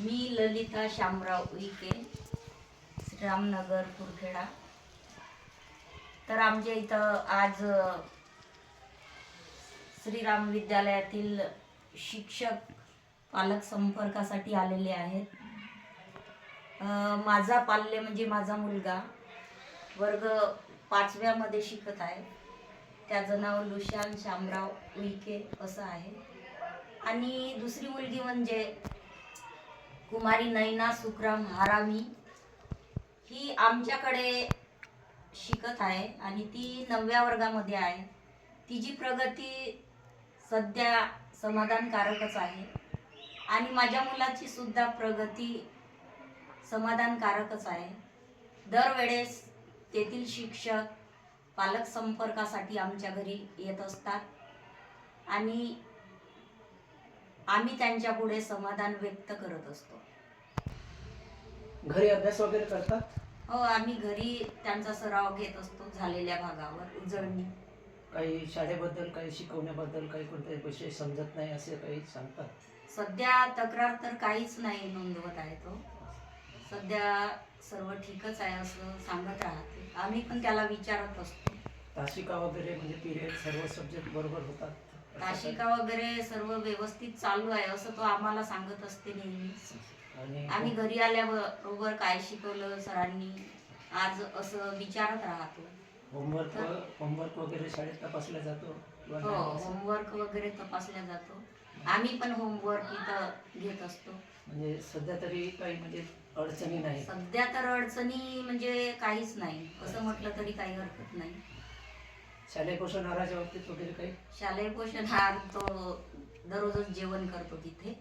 मी ललिता शामराव उईके श्रीरामनगर कुरखेडा. तर आमच्या इथं आज श्रीराम विद्यालयातील शिक्षक पालक संपर्कासाठी आलेले आहेत. माझा पाल्य म्हणजे माझा मुलगा वर्ग पाचव्यामध्ये शिकत आहे. त्याचं नाव लुशान शामराव उईके असं आहे. आणि दुसरी मुलगी म्हणजे कुमारी नैना सुखराम हारामी ही आमच्याकडे शिकत आहे आणि ती नवव्या वर्गामध्ये आहे. तिची प्रगती सध्या समाधानकारकच आहे. आणि माझ्या मुलाची सुद्धा प्रगती समाधानकारकच आहे. दरवेळेस तेथील शिक्षक पालक संपर्कासाठी आमच्या घरी येत असतात. आणि आम्ही त्यांच्या पुढे समाधान व्यक्त करत असतो. घरी अभ्यास वगैरे करतात? हो आम्ही घरी त्यांचा सराव घेत असतो झालेल्या भागावर उजळणी. काही शाळेबद्दल काही शिकवण्याबद्दल काही कोणते विषय समजत नाही असे काही सांगतात? सध्या तक्रार तर काहीच नाही नोंदवत आहे तो. सध्या सर्व ठीकच आहे असं सांगत राहते. आम्ही पण त्याला विचारत असतो. तासिका वगैरे म्हणजे पिरियड सर्व सब्जेक्ट बरोबर होतात? ताशिका वगैरे सर्व व्यवस्थित चालू आहे असं तो आम्हाला सांगत असते? आणि आम्ही घरी आल्याबरोबर काय शिकवलं सरांनी? आज असं विचारत राहतो. होमवर्क होमवर्क वगैरे शाळेत तपासला जातो? हो? होमवर्क वगैरे तपासला जातो. आम्ही पण होमवर्क इथं घेत असतो. म्हणजे सध्या तरी काही म्हणजे अडचणी नाही सध्या तर अडचणी म्हणजे काहीच नाही. असं म्हटलं तरी काही हरकत नाही. शालेय पोषण आहाराच्या बाबतीत वगैरे काही? शालेय पोषण आहार तो दररोजच जेवण करतो तिथे.